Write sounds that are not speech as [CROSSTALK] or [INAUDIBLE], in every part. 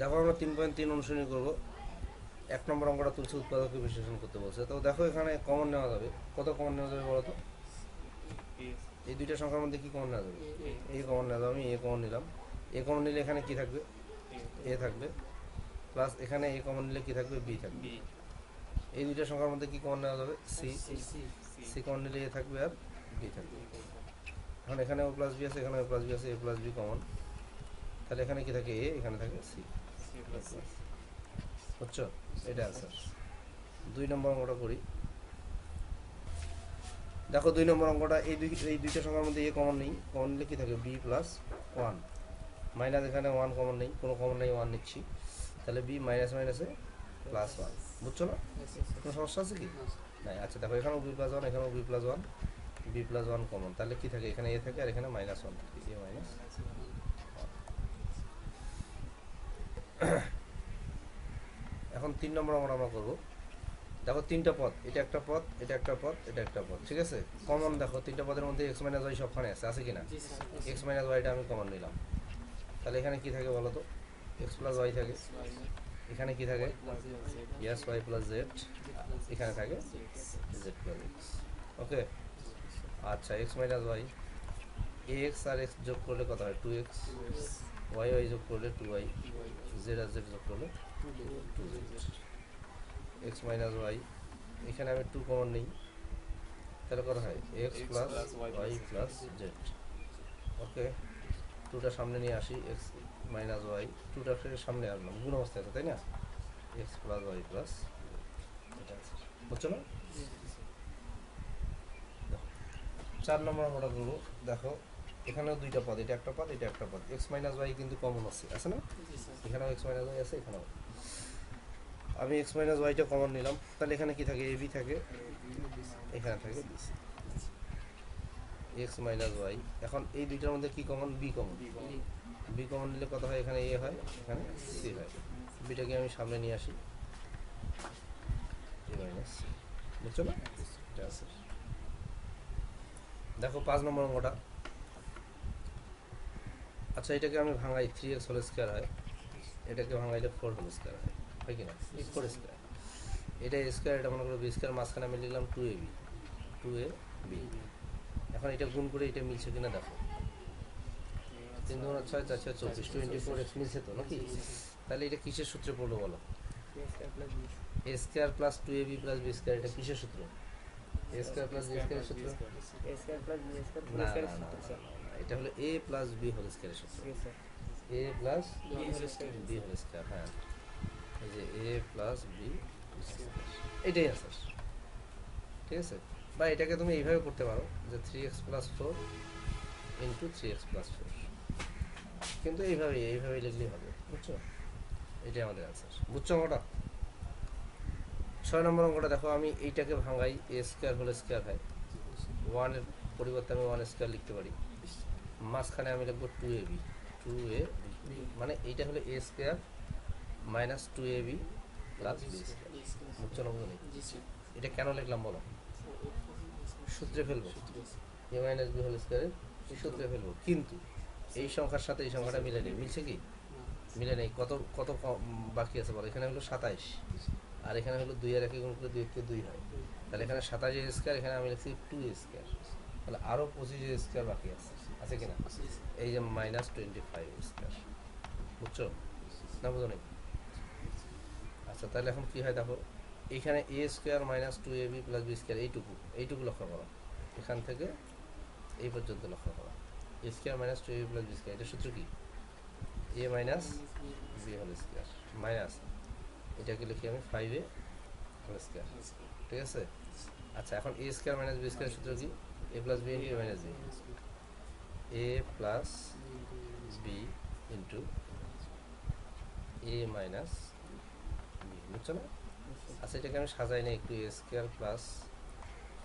দেখো আমরা তিন পয়েন্ট তিন অনুশীলনী করব। এক নম্বর অঙ্কটা তুলছে উৎপাদককে বিশ্লেষণ করতে বলছে। তো দেখো এখানে কমন নেওয়া যাবে। কত কমন নেওয়া যাবে বলো তো? এই দুইটা সংখ্যার মধ্যে কি কমন নেওয়া যাবে? এই কমন নেওয়া যাবে, আমি এ কমন নিলাম। এ কমন নিলে এখানে কি থাকবে? এ থাকবে। প্লাস এখানে এ কমন নিলে কি থাকবে? বি থাকবে। এই দুইটা সংখ্যার মধ্যে কি কমন নেওয়া যাবে? সি সি কমন নিলে এ থাকবে আর বি থাকবে। এখন এখানে ও প্লাস বি আছে এখানে ও প্লাস বি আছে এ প্লাস বি কমন তাহলে এখানে কি থাকে? এ এখানে থাকে সি বুঝছ? এটা আনসার দুই নম্বর অঙ্কটা করি। দেখো দুই নম্বর অঙ্কটা এই দুই এই দুইটা সংখ্যার মধ্যে এ কমন নেই। কমন নিলে কি থাকে? বি প্লাস ওয়ান মাইনাস এখানে ওয়ান কমন নেই। কোনো কমন নেই ওয়ান নিচ্ছি। তাহলে বি মাইনাস মাইনাসে প্লাস ওয়ান বুঝছ না? কোনো সমস্যা আছে কি? নাই। আচ্ছা দেখো এখানেও বি প্লাস ওয়ান এখানেও B plus one B plus one common তাহলে কি থাকে? এখানে এ থাকে আর এখানে মাইনাস ওয়ান থাকে। এ মাইনাস [COUGHS] এখন তিন নম্বর অঙ্কটা আমরা করব। দেখো তিনটা পদ এটা একটা পদ এটা একটা পদ এটা একটা পদ ঠিক আছে? কমন দেখো তিনটা পদের মধ্যে এক্স মাইনাস ওয়াই সবখানে আছে আছে কি না এক্স মাইনাস ওয়াইটা আমি কমন নিলাম। তাহলে এখানে কি থাকে বলো তো এক্স প্লাস ওয়াই থাকে। এখানে কি থাকে? ইয়াস ওয়াই প্লাস জেড এখানে থাকে জেড প্লাস এক্স ওকে আচ্ছা এক্স মাইনাস ওয়াই এক্স আর এক্স যোগ করলে কত হয়? টু এক্স ওয়াই ওয়াই যোগ করলে টু ওয়াই জেড আর জেড যোগ করলে two Z. X minus Y এখানে আমি টু কমন নেই। তাহলে কত হয়? X X plus Y plus Z. Okay টুটা সামনে নিয়ে আসি এক্স মাইনাস ওয়াই টুটা সামনে আনলাম গুণ অবস্থায় আছে তাই না? এক্স প্লাস ওয়াই প্লাস বুঝছ না? চার নম্বর আমরা করব দেখো। এখানেও দুইটা পদ এটা একটা পদ এটা একটা পদ। এক্স মাইনাস ওয়াই কিন্তু কমন আছে আছে না? এখানেও এক্স মাইনাস ওয়াই আছে এখানেও। আমি এক্স মাইনাস ওয়াইটা কমন নিলাম। তাহলে এখানে কি থাকে? এ বি থাকে। এখানে থাকে এক্স মাইনাস ওয়াই এখন এই দুইটার মধ্যে কি common B common B common নিলে কত হয়? এখানে এ হয় এখানে সি হয়। বিটাকে আমি সামনে নিয়ে আসি। মাইনাস বুঝছ না? এটা আছে। দেখো পাঁচ নম্বর অঙ্কটা। আচ্ছা এটাকে আমি ভাঙাই থ্রি এক্স হোল স্কোয়ার হয়। এটাকে ভাঙাইলে ফোর হোল স্কোয়ার হয় হয় কি না ফোর স্কোয়ার এটা স্কোয়ার এটা মনে করো বি স্কোয়ার মাঝখানে আমি লিখলাম two A B two A B এখন এটা গুণ করে এটা মিলছে কিনা দেখো। তিন দুগুণ ছয় চার ছয় চব্বিশ টোয়েন্টি ফোর এক্স মিলছে তো নাকি? তাহলে এটা কিসের সূত্রে পড়ল বলো? A square plus two A B plus B square এটা কিসের সূত্র? এ স্কোয়ার প্লাস বি স্কোয়ারের সূত্র? না, না, না, এটা হলো এ প্লাস বি হোল স্কোয়ারের সূত্র। A plus B whole square হ্যাঁ। এই যে এ প্লাস বি এটাই আছে ঠিক আছে? বা এটাকে তুমি এইভাবে করতে পারো যে three X plus four into three X plus four কিন্তু এইভাবেই এইভাবেই লিখলেই হবে বুঝছ? এটাই আমাদের আনসার বুঝছ অঙ্কটা? ছয় নম্বর অঙ্কটা দেখো আমি এইটাকে ভাঙাই এ স্কোয়ার হলে স্কোয়ার হয় ওয়ানের পরিবর্তে আমি ওয়ান স্কোয়ার লিখতে পারি। মাঝখানে আমি লিখব two A B two A মানে এইটা হলো A square minus two A B plus B square এটা কেন লিখলাম বলো? সূত্রে ফেলব। এ মাইনাস বি হোল স্কোয়ারের সূত্রে ফেলব। কিন্তু এই সংখ্যার সাথে এই সংখ্যাটা মিলে নেই। মিলছে কি? মিলে নেই। কত কত কম বাকি আছে বলো? এখানে হলো সাতাইশ। আর এখানে হলো দুই আর একে গুণ করে দুই একে দুই হয়। তাহলে এখানে সাতাশ স্কোয়ার এখানে আমি লিখছি টু স্কোয়ার তাহলে আরও পঁচিশ স্কোয়ার বাকি আছে। আছে কিনা? এই যে মাইনাস টোয়েন্টি ফাইভ স্কোয়ার বুঝছ? না বুঝো নেই আচ্ছা তাহলে এখন কি হয় দেখো? এখানে A square minus two A B plus B square এইটুকু। এইটুকু লক্ষ্য করো। এখান থেকে এই পর্যন্ত লক্ষ্য করো। A square minus two A B plus B square এটা সূত্র কি? A minus B whole square minus এটাকে লিখি আমি ফাইভ এ হোল স্কোয়ার ঠিক আছে? আচ্ছা এখন A square minus B square সূত্র কি? A plus B A minus B A plus B into A minus B বুঝছ না? আচ্ছা এটাকে আমি সাজাই না, একটু A square plus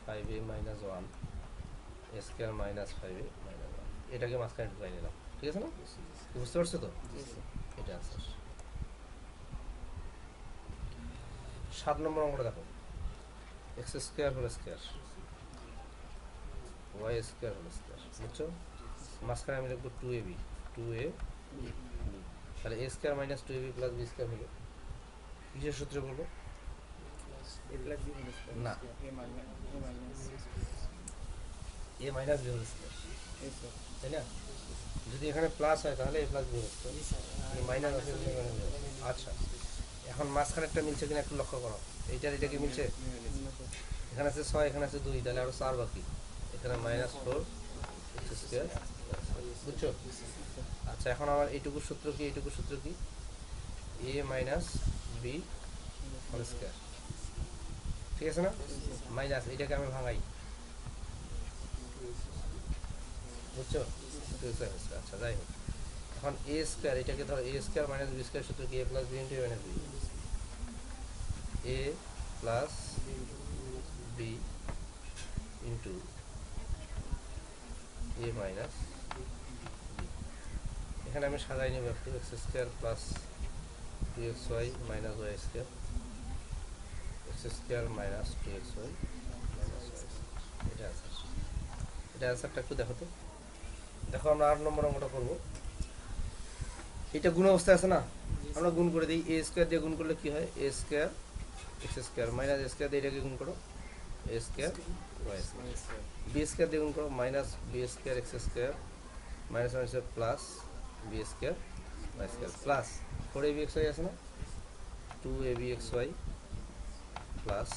five A minus one A square minus five A minus one এটাকে মাঝখানে ঢুকাই নিলাম, ঠিক আছে না? বুঝতে পারছ তো? এটা আছে। সাত নম্বর অঙ্কটা দেখো। X square whole square Y square whole square বুঝছ? মাঝখানে আমি লিখব two A B two A তাহলে A square minus two A B plus B square হলো কিসের সূত্রে square না। A minus B whole square তাই না? যদি এখানে প্লাস হয় তাহলে A plus B whole square minus আছে বলে। আচ্ছা। এখন মাঝখানে একটা মিলছে কিনা একটু লক্ষ্য করো। এইটার এটা কি মিলছে? এখানে আছে ছয় এখানে আছে দুই তাহলে আরও চার বাকি। এখানে মাইনাস ফোর স্কোয়ার বুঝছ? আচ্ছা এখন আমার এইটুকু সূত্র কি, এইটুকু সূত্র কি? A minus B whole square ঠিক আছে না? মাইনাস এটাকে আমি ভাঙাই। বুঝছ? আচ্ছা যাই হোক। এখন এ স্কোয়ার এটাকে ধরো A square minus B square সূত্র কি? A plus B into minus B A plus B into A minus এখানে আমি সাজাই নেব একটু X square plus two X Y minus Y square X square minus two X Y minus Y এটা answer এটা অ্যান্সারটা একটু দেখো তো। দেখো আমরা আট নম্বর অঙ্কটা করব। এটা গুণ অবস্থায় আছে না? আমরা গুণ করে দিই। এ স্কোয়ার দিয়ে গুণ করলে কি হয়? A square X square minus square দিয়ে এটাকে গুণ করো। A square Y square B square দিয়ে গুণ করো। Minus B square X square minus minus plus B square Y square plus four A B X Y আছে না? Two A B X Y plus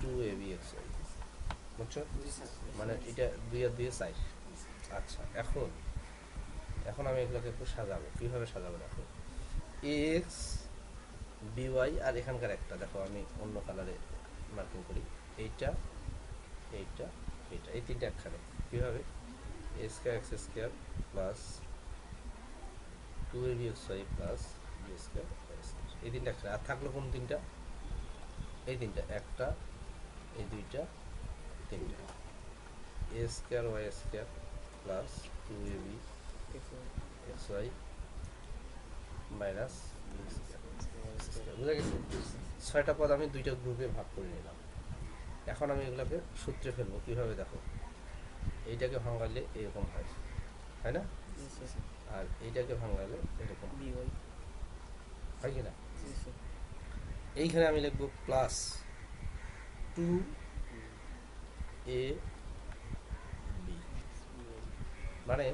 two A B X Y বুঝছ? মানে এটা দুই আর দুই সাইড আচ্ছা এখন এখন আমি এগুলোকে একটু সাজাবো। কীভাবে সাজাবো দেখো? এক্স বিওয়াই আর এখানকার একটা। দেখো, আমি অন্য কালারে মার্কিং করি। এইটা এইটা এইটা। এই তিনটা একখানে। কীভাবে? A square X square plus two A B X Y plus B square এই তিনটা একখানে আর থাকল কোন তিনটা? এই তিনটা, একটা, এই দুইটা, তিনটা। A square Y square plus two A B X Y minus বুঝা গেছে? ছয়টা পদ আমি দুইটা গ্রুপে ভাগ করে নিলাম। এখন আমি এগুলোকে সূত্রে ফেলব। কীভাবে দেখো? এইটাকে ভাঙালে এরকম হয়। হয় না? আর এইটাকে ভাঙালে এরকম। হয় কি না? এইখানে আমি লিখব প্লাস টু এ বি মানে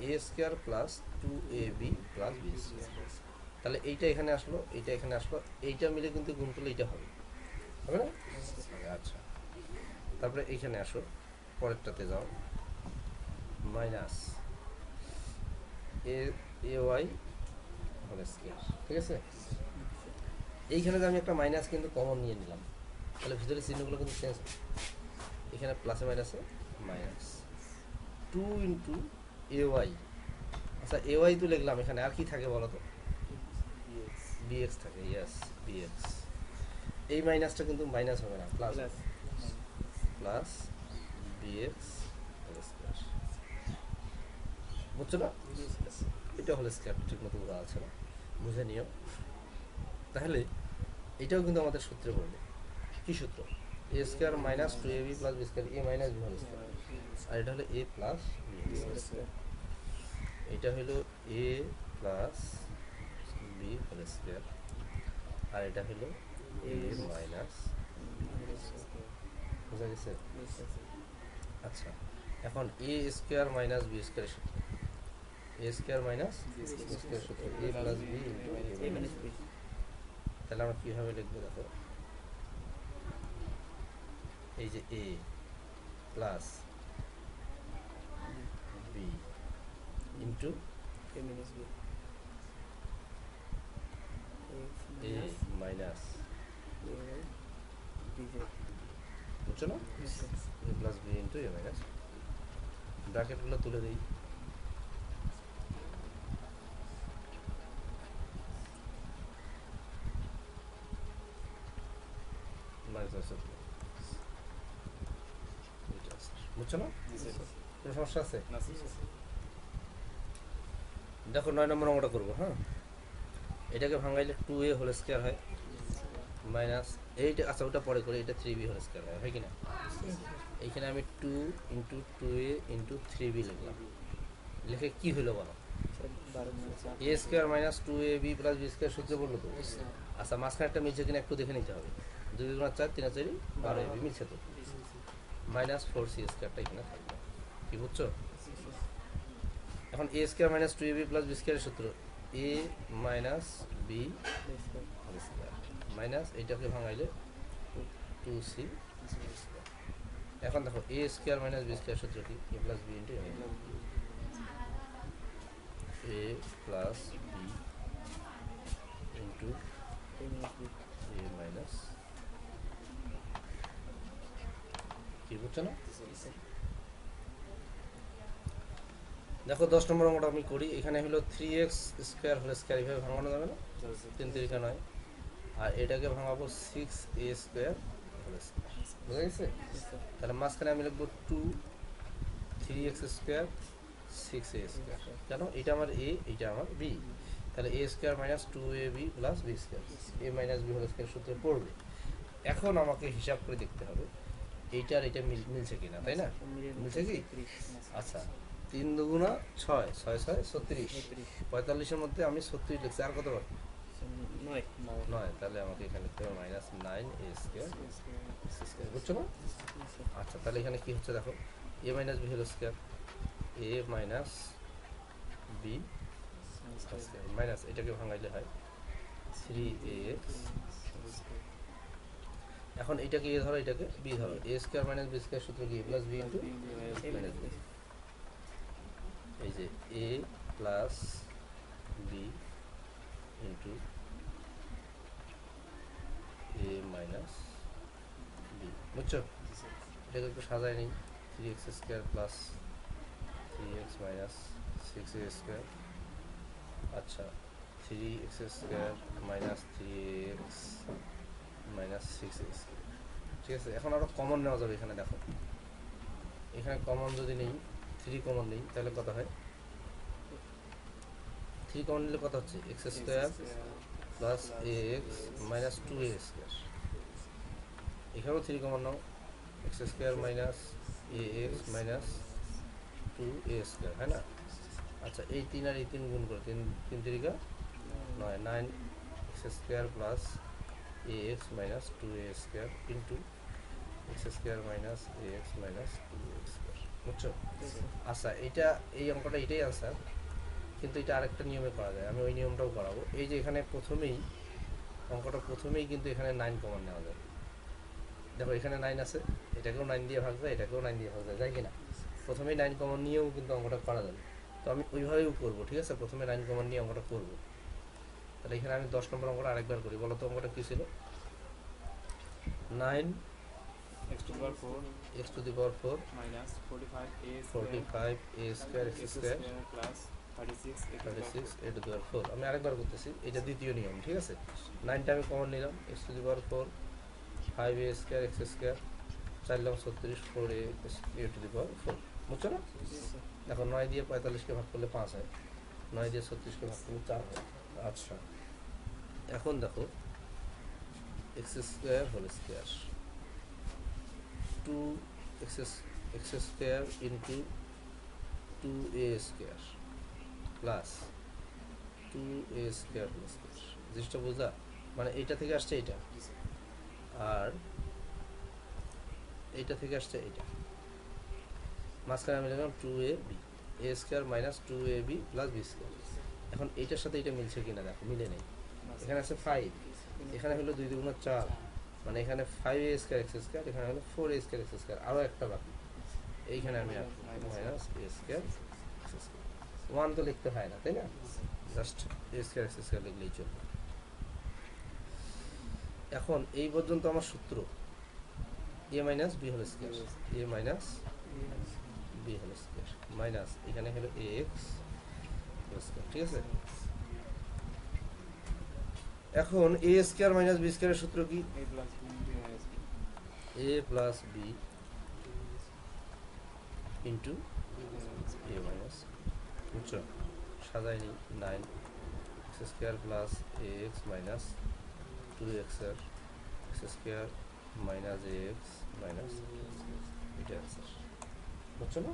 A square plus two A B plus B square তাহলে এইটা এখানে আসলো এইটা এখানে আসলো এইটা মিলে কিন্তু গুণ করলে এইটা হবে। হবে না? আচ্ছা। তারপরে এইখানে আসো পরেরটাতে যাও। Minus A A Y whole square ঠিক আছে? এইখানে যে আমি একটা মাইনাস কিন্তু কমন নিয়ে নিলাম তাহলে ভিতরে চিহ্নগুলো কিন্তু চেঞ্জ এখানে প্লাসে মাইনাসে minus two into A Y আচ্ছা এ ওয়াই তো লিখলাম এখানে আর কি থাকে বলো তো? বিএক্স থাকে ইয়েস বিএক্স এই মাইনাসটা কিন্তু মাইনাস হবে না প্লাস প্লাস বিএক্স বুঝছ না এটা হলো স্ক্যাপ ঠিক মতো বোঝা আছে না। বুঝে নিও। তাহলে এটাও কিন্তু আমাদের সূত্রে বলবে কি সূত্র? A square minus two A B plus B square A minus B whole square আর এটা হলো এ প্লাস এটা হলো A plus B whole square আর এটা হলো এ মাইনাস বুঝা গেছে? আচ্ছা এখন A square minus B square সূত্র। A square minus B square সূত্র এ প্লাস বি তাহলে আমরা কীভাবে লিখব দেখো? এই যে A plus B into a minus b. A minus বুঝছ না? A plus B into A minus ব্র্যাকেটগুলো তুলে দিই মাইনাস আছে এটা আছে। বুঝছ না কোনো সমস্যা আছে? দেখো নয় নম্বর অঙ্কটা করব হ্যাঁ? এটাকে ভাঙাইলে টু এ হোল স্কোয়ার হয় মাইনাস এইটা আচ্ছা ওটা পরে করে এটা থ্রি বি হোল স্কোয়ার হয় হয় কি না? এইখানে আমি two into two A into three B লিখলাম। লিখে কি হলো বলো। A square minus two A B plus B square সূত্র বলল তো? আচ্ছা মাঝখানে একটা মিলছে কিনা একটু দেখে নিতে হবে। দুই গুণ চার তিন চারি বারো এবি মিলছে তো? মাইনাস ফোর সি স্কোয়ারটা এখানে থাকবে কি বুঝছ? এখন A square minus two A B plus B স্কোয়ারের সূত্র। এ মাইনাস বি মাইনাস এইটাকে ভাঙাইলে টু সি এখন দেখো A square minus B square সূত্র কি? A plus B into A plus B into A minus কি বুঝছ না? দেখো দশ নম্বর অঙ্কটা আমি করি। এখানে হলো থ্রি এক্স স্কোয়ার হলে স্কোয়ার এইভাবে ভাঙানো যাবে না? তিন তিরিকা নয়। আর এটাকে ভাঙাবো সিক্স এ স্কোয়ার হলে স্কোয়ার বুঝা গেছে? তাহলে মাঝখানে আমি লিখব two three X square six A square কেন? এটা আমার এ এটা আমার বি তাহলে A square minus two A B plus B square A minus B whole square সূত্রে পড়বে। এখন আমাকে হিসাব করে দেখতে হবে এইটা আর এটা মিল- মিলছে কিনা তাই না? মিলছে কি? আচ্ছা। তিন দুগুণা ছয় ছয় ছয় ছত্রিশ। পঁয়তাল্লিশের মধ্যে আমি ছত্রিশ লিখছি। আর কত বার? নয় নয়। তাহলে আমাকে এখানে লিখতে হবে minus nine A square square বুঝছ না? আচ্ছা তাহলে এখানে কি হচ্ছে দেখো? A minus B whole square A minus B minus এটাকে ভাঙাইলে হয় থ্রি এ এখন এটাকে এ ধরো এটাকে বি ধরো। A square minus B square সূত্র কি? Plus B into B। B। এই যে A plus B into A minus B বুঝছ? এটাকে একটু সাজাই নিই। Three X square plus three X minus six square আচ্ছা three X square minus three X minus six A square ঠিক আছে, এখন আরও কমন নেওয়া যাবে এখানে, দেখো। এখানে কমন যদি নেই থ্রি কমন নেই, তাহলে কত হয়। থ্রি কমন নিলে কত হচ্ছে X square plus X minus two A square এখানেও three common now X square minus A X minus two A square হ্যাঁ না? আচ্ছা এই তিন আর এই তিন গুণ করে, তিন তিন তিরিকা নয় nine X square plus A X minus two A square into X square minus A X minus two A square বুঝছ? আচ্ছা এটা, এই অঙ্কটা এটাই আনসার কিন্তু এটা আরেকটা নিয়মে করা যায়। আমি ওই নিয়মটাও করাবো। এই যে এখানে প্রথমেই, অঙ্কটা প্রথমেই কিন্তু এখানে নাইন কমন নেওয়া যায়। দেখো, এখানে নাইন আছে, এটাকেও নাইন দিয়ে ভাগ যায়, এটাকেও নাইন দিয়ে ভাগ যায় যায় কি না প্রথমেই নাইন কমন নিয়েও কিন্তু অঙ্কটা করা যাবে। তো আমি ওইভাবেও করব, ঠিক আছে? প্রথমে নাইন কমন নিয়ে অঙ্কটা করব। তাহলে এখানে আমি দশ নম্বর অঙ্কটা আরেকবার করি। বলো তো অঙ্কটা কী ছিল? Nine x to the power 4 X to the power four minus 45 a square. X square plus 36 a to the power six 4. A to the four আমি আরেকবার করতেছি এটা দ্বিতীয় নিয়ম ঠিক আছে? নাইনটা আমি কমন নিলাম to the power four five A square X square চারলাম ছত্রিশ four A A to the power four বুঝছ না? দেখো নয় দিয়ে পঁয়তাল্লিশকে ভাগ করলে পাঁচ হয়। নয় দিয়ে ছত্রিশকে ভাগ করলে চার হয়। আচ্ছা। এখন দেখো x square whole square two x x square into two a square plus two a square square জিনিসটা বুঝলা মানে এইটা থেকে আসছে এইটা। আর এইটা থেকে আসছে এইটা। মাঝখানে আমি লিখলাম two a b a square minus two a b plus b square এখন এইটার সাথে এটা মিলছে কিনা দেখো, মিলে নেই। এখানে আছে ফাইভ এখানে হলো দুই দুগুণ চার। মানে এখানে five a square x square এখানে হলো four a square x square আরও একটা বাকি। এইখানে আমি মাইনাস এ স্কোয়ার ওয়ান তো লিখতে হয় না, তাই না? Just a square x square লিখলেই চলবে। এখন এই পর্যন্ত আমার সূত্র। A minus b whole square a minus b whole square minus এখানে হলো এ এক্স স্কোয়ার ঠিক আছে? এখন এ স্কোয়ার মাইনাস বি স্কোয়ারের সূত্র কি? a plus b into a a plus b into a minus বুঝছ? সাজাই নি nine x square plus a x minus two এক্সের x square minus a x minus এটা অ্যান্সার বুঝছ না?